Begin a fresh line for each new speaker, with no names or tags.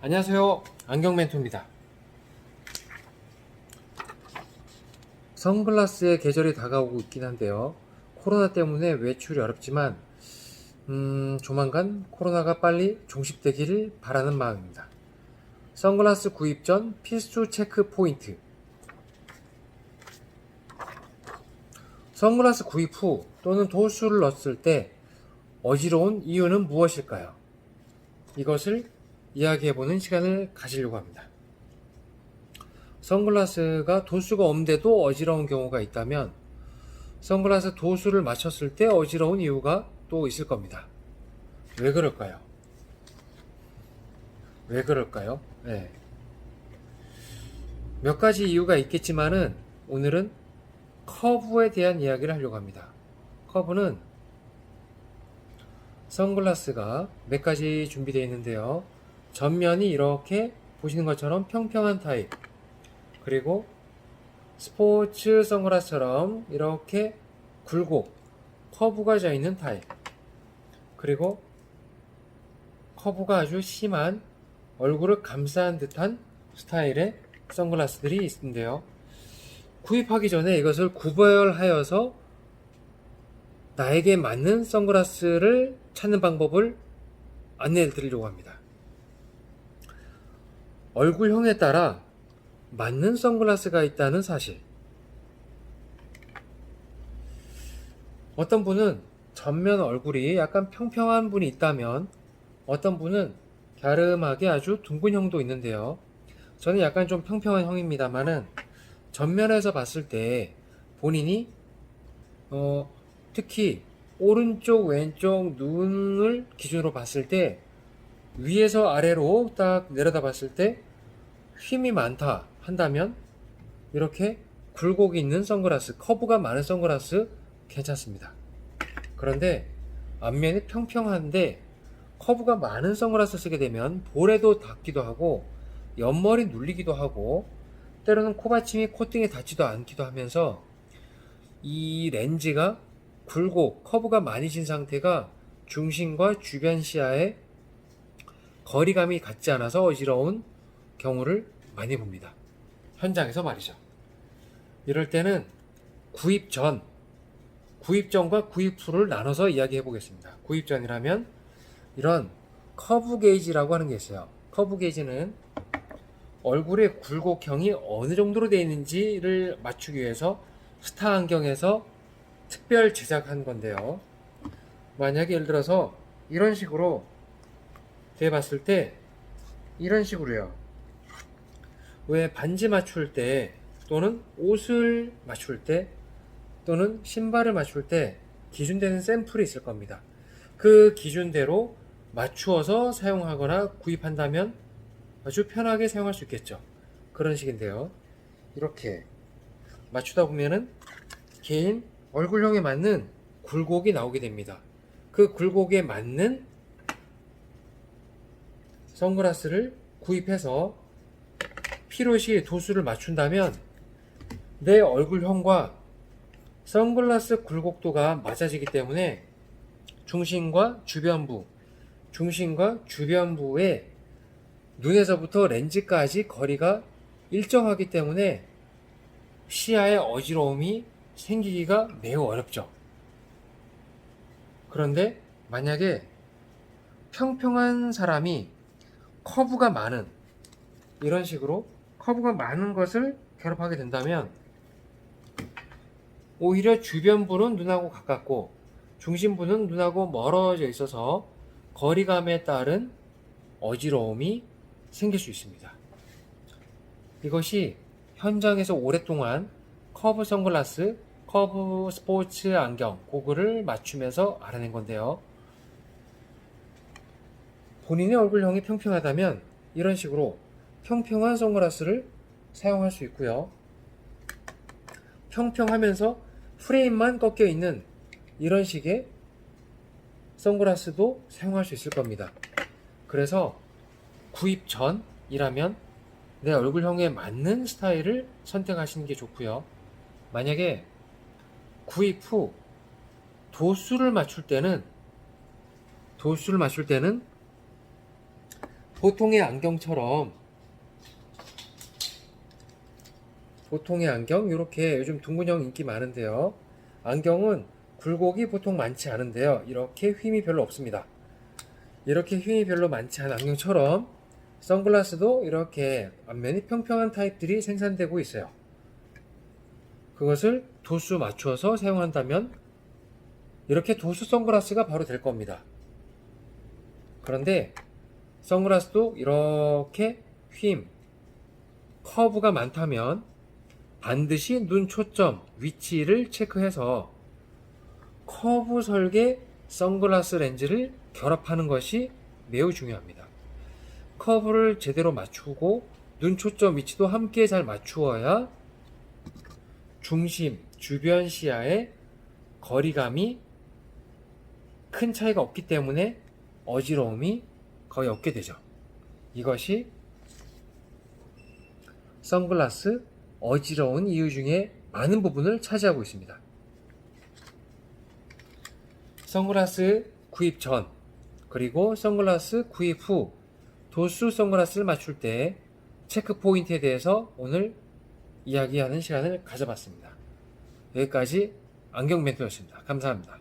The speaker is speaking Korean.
안녕하세요. 안경 멘토입니다. 선글라스의 계절이 다가오고 있긴 한데요. 코로나 때문에 외출이 어렵지만, 음, 조만간 코로나가 빨리 종식되기를 바라는 마음입니다. 선글라스 구입 전 필수 체크 포인트. 선글라스 구입 후 또는 도수를 넣었을 때 어지러운 이유는 무엇일까요? 이것을 이야기해보는 시간을 가지려고 합니다. 선글라스가 도수가 없는데도 어지러운 경우가 있다면 선글라스 도수를 맞췄을 때 어지러운 이유가 또 있을 겁니다. 왜 그럴까요? 왜 그럴까요? 네. 몇 가지 이유가 있겠지만은 오늘은 커브에 대한 이야기를 하려고 합니다. 커브는 선글라스가 몇 가지 준비되어 있는데요. 전면이 이렇게 보시는 것처럼 평평한 타입, 그리고 스포츠 선글라스처럼 이렇게 굴곡, 커브가 져 있는 타입, 그리고 커브가 아주 심한 얼굴을 감싼 듯한 스타일의 선글라스들이 있는데요. 구입하기 전에 이것을 구별하여서 나에게 맞는 선글라스를 찾는 방법을 안내해 드리려고 합니다. 얼굴형에 따라 맞는 선글라스가 있다는 사실. 어떤 분은 전면 얼굴이 약간 평평한 분이 있다면 어떤 분은 갸름하게 아주 둥근 형도 있는데요. 저는 약간 좀 평평한 형입니다만은 전면에서 봤을 때 본인이 어, 특히 오른쪽 왼쪽 눈을 기준으로 봤을 때 위에서 아래로 딱 내려다 봤을 때 힘이 많다 한다면 이렇게 굴곡이 있는 선글라스 커브가 많은 선글라스 괜찮습니다. 그런데 앞면이 평평한데 커브가 많은 선글라스 쓰게 되면 볼에도 닿기도 하고 옆머리 눌리기도 하고 때로는 코받침이 콧등에 닿지도 않기도 하면서 이 렌즈가 굴곡, 커브가 많이 진 상태가 중심과 주변 시야에 거리감이 같지 않아서 어지러운 경우를 많이 봅니다. 현장에서 말이죠. 이럴 때는 구입 전, 구입 전과 구입 후를 나눠서 이야기해 보겠습니다. 구입 전이라면 이런 커브 게이지라고 하는 게 있어요. 커브 게이지는 얼굴의 굴곡형이 어느 정도로 되어 있는지를 맞추기 위해서 스타 안경에서 특별 제작한 건데요. 만약에 예를 들어서 이런 식으로 대봤을 때 이런 식으로요. 왜 반지 맞출 때 또는 옷을 맞출 때 또는 신발을 맞출 때 기준되는 샘플이 있을 겁니다. 그 기준대로 맞추어서 사용하거나 구입한다면 아주 편하게 사용할 수 있겠죠. 그런 식인데요. 이렇게 맞추다 보면은 개인 얼굴형에 맞는 굴곡이 나오게 됩니다. 그 굴곡에 맞는 선글라스를 구입해서 필요시 도수를 맞춘다면 내 얼굴형과 선글라스 굴곡도가 맞아지기 때문에 중심과 주변부, 중심과 주변부의 눈에서부터 렌즈까지 거리가 일정하기 때문에 시야에 어지러움이 생기기가 매우 어렵죠. 그런데 만약에 평평한 사람이 커브가 많은 이런 식으로 커브가 많은 것을 결합하게 된다면 오히려 주변부는 눈하고 가깝고 중심부는 눈하고 멀어져 있어서 거리감에 따른 어지러움이 생길 수 있습니다. 이것이 현장에서 오랫동안 커브 선글라스, 커브 스포츠 안경, 고글을 맞추면서 알아낸 건데요. 본인의 얼굴형이 평평하다면 이런 식으로 평평한 선글라스를 사용할 수 있고요. 평평하면서 프레임만 꺾여 있는 이런 식의 선글라스도 사용할 수 있을 겁니다. 그래서 구입 전이라면 내 얼굴형에 맞는 스타일을 선택하시는 게 좋고요. 만약에 구입 후 도수를 맞출 때는 도수를 맞출 때는 보통의 안경처럼 보통의 안경 이렇게 요즘 둥근형 인기 많은데요. 안경은 굴곡이 보통 많지 않은데요. 이렇게 휨이 별로 없습니다. 이렇게 휨이 별로 많지 않은 안경처럼 선글라스도 이렇게 앞면이 평평한 타입들이 생산되고 있어요. 그것을 도수 맞추어서 사용한다면 이렇게 도수 선글라스가 바로 될 겁니다. 그런데 선글라스도 이렇게 휨, 커브가 많다면 반드시 눈 초점, 위치를 체크해서 커브 설계 선글라스 렌즈를 결합하는 것이 매우 중요합니다. 커브를 제대로 맞추고 눈 초점 위치도 함께 잘 맞추어야 중심, 주변 시야의 거리감이 큰 차이가 없기 때문에 어지러움이 거의 없게 되죠. 이것이 선글라스 어지러운 이유 중에 많은 부분을 차지하고 있습니다. 선글라스 구입 전 그리고 선글라스 구입 후 도수 선글라스를 맞출 때 체크 포인트에 대해서 오늘 이야기하는 시간을 가져봤습니다. 여기까지 안경 멘토였습니다. 감사합니다.